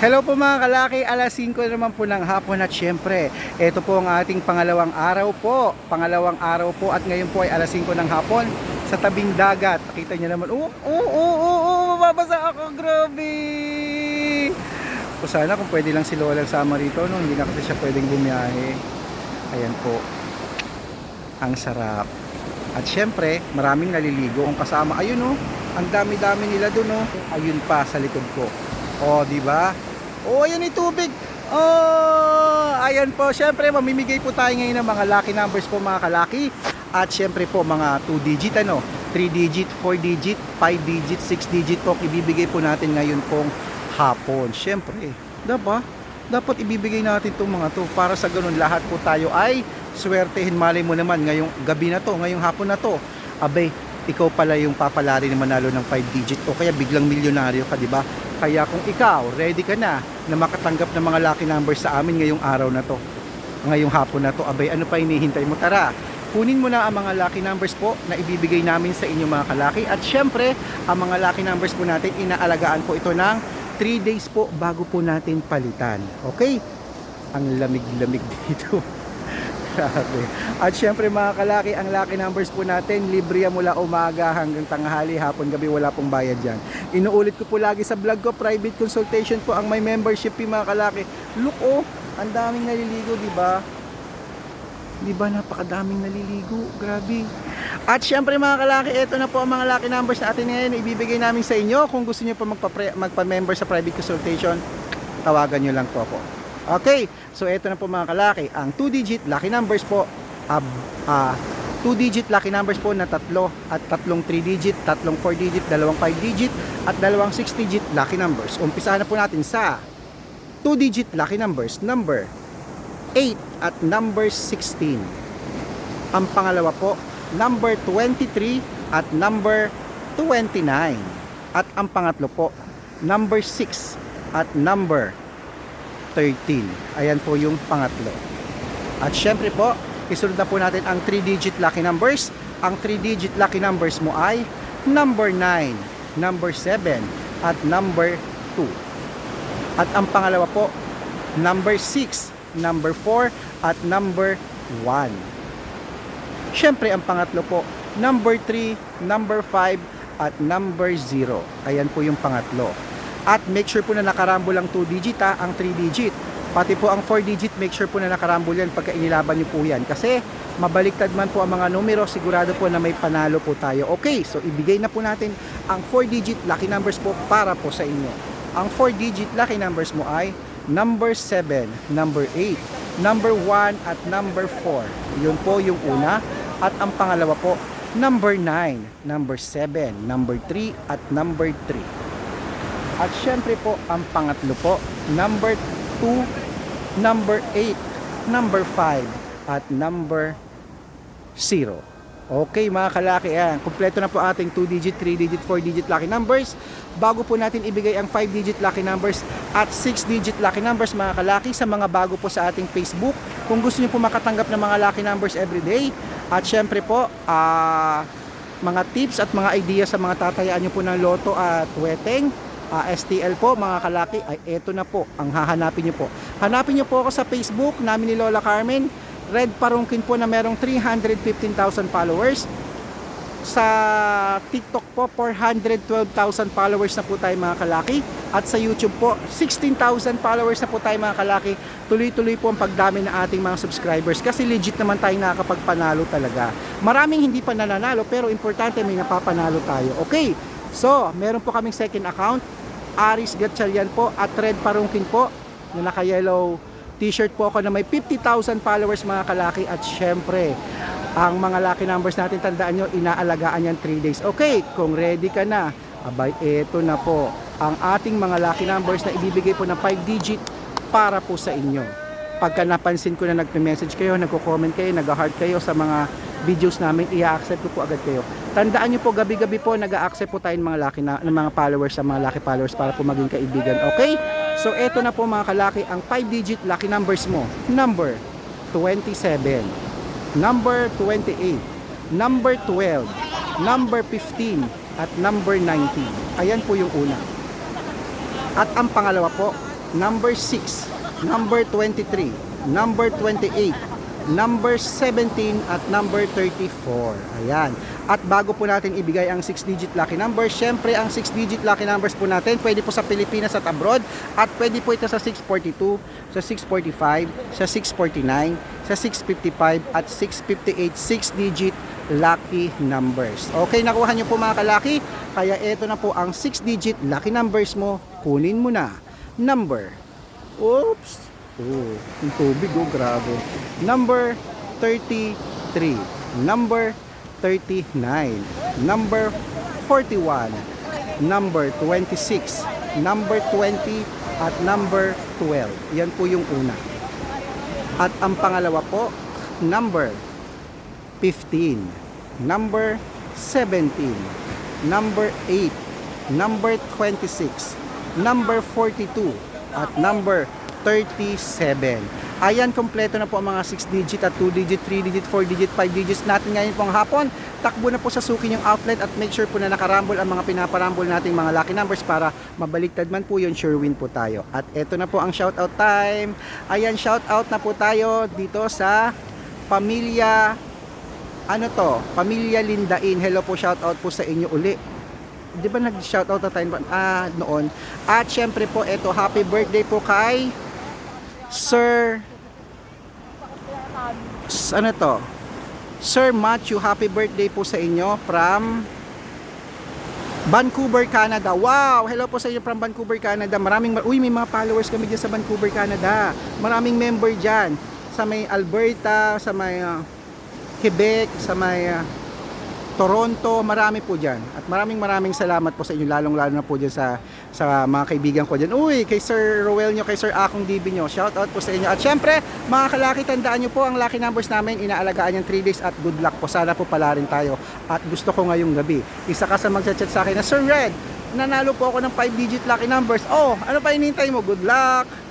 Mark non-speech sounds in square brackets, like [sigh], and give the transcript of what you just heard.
Hello po mga kalaki, alas 5 naman po ng hapon at syempre, ito po ang ating pangalawang araw po. Pangalawang araw po at ngayon po ay alas 5 ng hapon sa tabing dagat. Nakita niyo naman, oh, oh, oh, oh, oh, mababasa ako, grabe! O sana kung pwede lang si Lola sama rito, no? hindi na kasi siya pwedeng bumiyahe. Ayan po, ang sarap. At syempre, maraming naliligo ang kasama. Ayun oh, ang dami-dami nila doon oh. Ayun pa sa likod ko. Oh, di ba? Oh, ayan yung tubig. Oh, ayan po. Syempre, mamimigay po tayo ngayon ng mga lucky numbers po mga kalaki. At syempre po mga 2 digit ano, 3 digit, 4 digit, 5 digit, 6 digit po ibibigay po natin ngayon pong hapon. Syempre, diba? Dapat ibibigay natin itong mga to para sa ganun lahat po tayo ay swertehin malay mo naman ngayong gabi na to, ngayong hapon na to. Abay, ikaw pala yung papalari na manalo ng 5 digit o kaya biglang milyonaryo ka, di ba? Kaya kung ikaw, ready ka na na makatanggap ng mga lucky numbers sa amin ngayong araw na to, ngayong hapon na to, abay, ano pa hinihintay mo? Tara, kunin mo na ang mga lucky numbers po na ibibigay namin sa inyo mga kalaki. At syempre, ang mga lucky numbers po natin, inaalagaan po ito ng 3 days po bago po natin palitan. Okay? Ang lamig-lamig [laughs] dito. [laughs] Grabe. At syempre mga kalaki, ang lucky numbers po natin, libre yan mula umaga hanggang tanghali, hapon, gabi, wala pong bayad dyan. Inuulit ko po lagi sa vlog ko, private consultation po ang may membership fee mga kalaki. Look oh, ang daming naliligo, di ba? Di ba napakadaming naliligo? Grabe. At syempre mga kalaki, ito na po ang mga lucky numbers natin ngayon. Ibibigay namin sa inyo. Kung gusto niyo magpa- magpa-member sa private consultation, tawagan nyo lang po ako. Okay, so ito na po mga kalaki. Ang 2-digit lucky numbers po, uh, uh, 2-digit lucky numbers po na tatlo at tatlong 3-digit, tatlong 4-digit, dalawang 5-digit at dalawang 6-digit lucky numbers. Umpisahan na po natin sa 2-digit lucky numbers, number 8 at number 16. Ang pangalawa po, number 23 at number 29. At ang pangatlo po, number 6 at number 13. Ayan po yung pangatlo. At syempre po, isunod na po natin ang 3-digit lucky numbers. Ang 3-digit lucky numbers mo ay number 9, number 7, at number 2. At ang pangalawa po, number 6, number 4, at number 1. Syempre, ang pangatlo po, number 3, number 5, at number 0. Ayan po yung pangatlo. At make sure po na nakarambol ang 2 digit ha, ang 3 digit. Pati po ang 4 digit, make sure po na nakarambol yan pagka inilaban nyo po yan. Kasi mabaliktad man po ang mga numero, sigurado po na may panalo po tayo. Okay, so ibigay na po natin ang 4 digit lucky numbers po para po sa inyo. Ang 4 digit lucky numbers mo ay number 7, number 8, number 1 at number 4. Yun po yung una. At ang pangalawa po, number 9, number 7, number 3 at number 3. At syempre po, ang pangatlo po, number 2, number 8, number 5, at number 0. Okay mga kalaki, yan. Kompleto na po ating 2-digit, 3-digit, 4-digit lucky numbers. Bago po natin ibigay ang 5-digit lucky numbers at 6-digit lucky numbers mga kalaki sa mga bago po sa ating Facebook. Kung gusto niyo po makatanggap ng mga lucky numbers everyday. At syempre po, ah mga tips at mga idea sa mga tatayaan niyo po ng loto at weteng. Ah, STL po mga kalaki ay eto na po ang hahanapin niyo po. Hanapin niyo po ako sa Facebook namin ni Lola Carmen. Red Parungkin po na merong 315,000 followers. Sa TikTok po 412,000 followers na po tayo mga kalaki. At sa YouTube po 16,000 followers na po tayo mga kalaki. Tuloy-tuloy po ang pagdami ng ating mga subscribers kasi legit naman tayo nakakapagpanalo talaga. Maraming hindi pa nananalo pero importante may napapanalo tayo. Okay, so meron po kaming second account Aris Gatchalian po at Red Parungkin po. Na naka-yellow t-shirt po ako na may 50,000 followers mga kalaki. At syempre ang mga lucky numbers natin tandaan nyo inaalagaan yan 3 days. Okay kung ready ka na abay eto na po ang ating mga lucky numbers na ibibigay po ng 5 digit para po sa inyo. Pagka napansin ko na nagme-message kayo nagko-comment kayo nag-heart kayo sa mga videos namin i-accept ko po agad kayo tandaan nyo po gabi-gabi po nag-accept po tayo ng mga lucky na, ng mga followers sa mga lucky followers para po maging kaibigan okay So eto na po mga kalaki ang 5 digit lucky numbers mo. Number 27, number 28, number 12, number 15 at number 19. Ayan po yung una. At ang pangalawa po, number 6, number 23, number 28, number 17 at number 34. Ayan. At bago po natin ibigay ang 6-digit lucky numbers, syempre ang 6-digit lucky numbers po natin, pwede po sa Pilipinas at abroad at pwede po ito sa 642, sa 645, sa 649, sa 655 at 658 6-digit lucky numbers. Okay, nakuha nyo po mga kalaki. Kaya ito na po ang 6-digit lucky numbers mo. Kunin mo na. Number. Oops. Oh, yung tubig oh, grabe. Number 33. Number 39. Number 41. Number 26. Number 20 at number 12. Yan po yung una. At ang pangalawa po, number 15, number 17, number 8, number 26, number 42, at number 37. Ayan, kompleto na po ang mga 6 digit at 2 digit, 3 digit, 4 digit, 5 digits natin ngayon pong hapon. Takbo na po sa suki yung outlet at make sure po na nakarambol ang mga pinaparambol nating mga lucky numbers para mabaliktad man po yun, sure win po tayo. At eto na po ang shoutout time. Ayan, shoutout na po tayo dito sa pamilya ano to, Pamilya Lindain. Hello po, shout out po sa inyo uli. 'Di ba nag-shout out na tayo ah, noon? At syempre po, eto, happy birthday po kay Sir ano to? Sir Matthew, happy birthday po sa inyo from Vancouver, Canada. Wow! Hello po sa inyo from Vancouver, Canada. Maraming, uy, may mga followers kami dyan sa Vancouver, Canada. Maraming member dyan. Sa may Alberta, sa may ah, Quebec, sa may ah, Toronto, marami po dyan. At maraming maraming salamat po sa inyo, lalong lalo na po dyan sa, sa mga kaibigan ko dyan. Uy, kay Sir Roel nyo, kay Sir Akong DB nyo, shout out po sa inyo. At syempre, mga kalaki, tandaan nyo po, ang lucky numbers namin, inaalagaan yung 3 days at good luck po. Sana po pala rin tayo. At gusto ko ngayong gabi, isa ka sa magchat-chat sa akin na, Sir Red, nanalo po ako ng 5 digit lucky numbers. Oh, ano pa inintay mo? Good luck!